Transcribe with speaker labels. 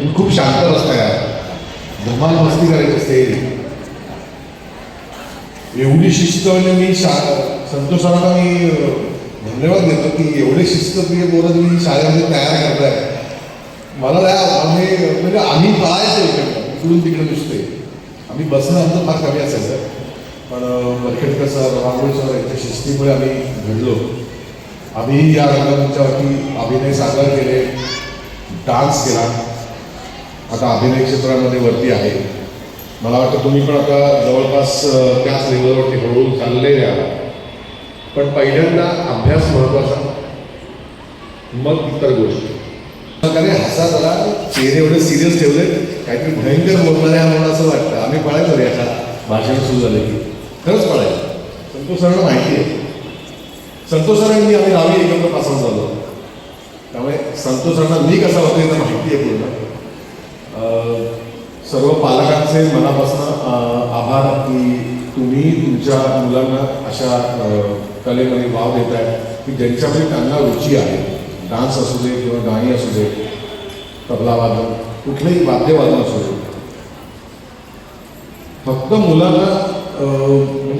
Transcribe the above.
Speaker 1: तुम्ही खूप शांत रस्ता धमाल मस्ती करायची असते. एवढी शिस्त म्हणजे मी शा संतोष मी धन्यवाद देतो की एवढे शिस्तप्रिय पोरं तुम्ही शाळेमध्ये तयार करताय. मला नाही आम्ही म्हणजे आम्ही पळायचो इकडं इकडून तिकडे नुसते आम्ही बसणं आमचं फार कमी असायचं. पण अं, सर रांगोळी सर यांच्या शिस्तीमुळे आम्ही घडलो. आम्ही या रंगमंचावरती अभिनय सादर केले डान्स केला. आता अभिनय क्षेत्रामध्ये वरती आहे. मला वाटतं तुम्ही पण आता जवळपास त्याच लेवलवरती हळूहळू चाललेले आहात पण पहिल्यांदा अभ्यास महत्त्वाचा मग इतर गोष्टी. प्रकारे हसा जरा चेहरे एवढे सिरियस ठेवले काहीतरी भयंकर बोलणारे आहे म्हणून असं वाटतं. आम्ही पळायचो रे आता. भाषण सुरू झाले की. खरंच पळायचं. संतोष सरांना माहिती आहे. संतोष सरांनी मी आम्ही रावी एकत्रपासून झालो. त्यामुळे संतोष सरांना मी कसा होतो याचं माहिती आहे पूर्ण. सर्व पालकांचे मनापासून आभार की तुम्ही तुमच्या मुलांना अशा कलेमध्ये वाव देत आहे की ज्यांच्यामध्ये त्यांना रुची आहे. डान्स असू दे किंवा गाणी असू दे तबला वादन कुठलंही वाद्यवादन असू दे. फक्त मुलांना म्हणजे